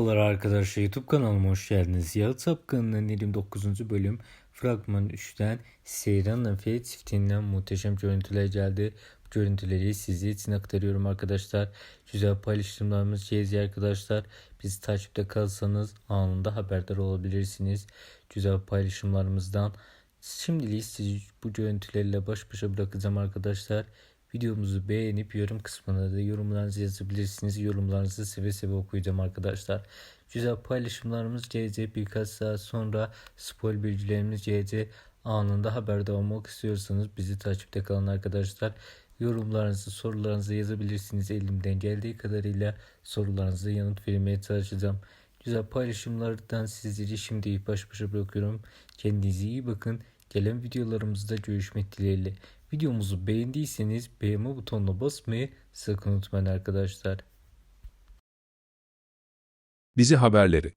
Merhabalar arkadaşlar YouTube kanalıma hoş geldiniz. Yağı Tapkanı'nın 29. bölüm fragman 3'ten Seyran Afiye çiftinden muhteşem görüntüler geldi. Bu görüntüleri sizi için aktarıyorum arkadaşlar. Güzel paylaşımlarımız cezi arkadaşlar. Bizi takipte kalsanız anında haberdar olabilirsiniz. Güzel paylaşımlarımızdan. Şimdilik sizi bu görüntülerle baş başa bırakacağım arkadaşlar. Videomuzu beğenip yorum kısmına da yorumlarınızı yazabilirsiniz. Yorumlarınızı seve seve okuyacağım arkadaşlar. Güzel paylaşımlarımız gelecek birkaç saat sonra spoil bilgilerimiz gelecek. Anında haberdar olmak istiyorsanız bizi takipte kalın arkadaşlar. Yorumlarınızı, sorularınızı yazabilirsiniz. Elimden geldiği kadarıyla sorularınıza yanıt vermeye çalışacağım. Güzel paylaşımlardan sizleri şimdi baş başa bırakıyorum. Kendinize iyi bakın. Gelen videolarımızda görüşmek dileğiyle. Videomuzu beğendiyseniz beğenme butonuna basmayı sakın unutmayın arkadaşlar. Dizi haberleri